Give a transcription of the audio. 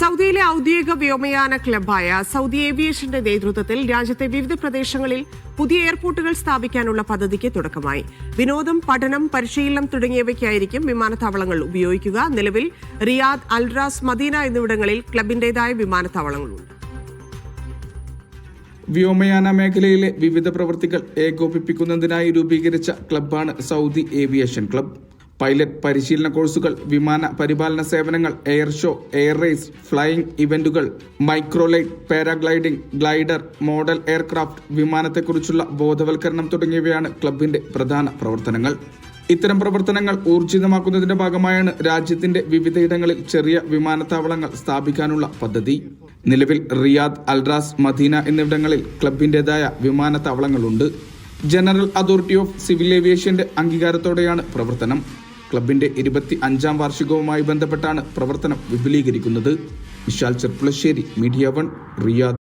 സൗദിയിലെ ഔദ്യോഗിക വ്യോമയാന ക്ലബായ സൗദി ഏവിയേഷന്റെ നേതൃത്വത്തിൽ രാജ്യത്തെ വിവിധ പ്രദേശങ്ങളിൽ പുതിയ എയർപോർട്ടുകൾ സ്ഥാപിക്കാനുള്ള പദ്ധതിക്ക് തുടക്കമായി. വിനോദം പഠനം പരിശീലനം തുടങ്ങിയവയ്ക്കായിരിക്കും വിമാനത്താവളങ്ങൾ ഉപയോഗിക്കുക. നിലവിൽ റിയാദ് അൽറാസ് മദീന എന്നിവിടങ്ങളിൽ ക്ലബിന്റേതായ വിമാനത്താവളങ്ങളുണ്ട്. വ്യോമയാന മേഖലയിലെ വിവിധ പ്രവൃത്തികൾ ഏകോപിപ്പിക്കുന്നതിനായി രൂപീകരിച്ച ക്ലബ്ബാണ് സൗദി ഏവിയേഷൻ ക്ലബ്ബ് പൈലറ്റ് പരിശീലന കോഴ്സുകൾ വിമാന പരിപാലന സേവനങ്ങൾ air show air race flying ഇവന്റുകൾ microlight paragliding glider model aircraft വിമാനത്തെക്കുറിച്ചുള്ള ബോധവൽക്കരണം തുടങ്ങിയവയാണ് ക്ലബിന്റെ പ്രധാന പ്രവർത്തനങ്ങൾ. ഇത്തരം പ്രവർത്തനങ്ങൾ ഊർജിതമാക്കുന്നതിന്റെ ഭാഗമായാണ് രാജ്യത്തിന്റെ വിവിധയിടങ്ങളിൽ ചെറിയ വിമാനത്താവളങ്ങൾ സ്ഥാപിക്കാനുള്ള പദ്ധതി. നിലവിൽ റിയാദ് അൽറാസ് മദീന എന്നിവിടങ്ങളിൽ ക്ലബിന്റേതായ വിമാനത്താവളങ്ങളുണ്ട്. ജനറൽ അതോറിറ്റി ഓഫ് സിവിൽ ഏവിയേഷന്റെ അംഗീകാരത്തോടെയാണ് പ്രവർത്തനം. ക്ലബിന്റെ ഇരുപത്തി അഞ്ചാം വാർഷികവുമായി ബന്ധപ്പെട്ടാണ് പ്രവർത്തനം വിപുലീകരിക്കുന്നത്. Vishal Cherpulassery Media One Riyadh.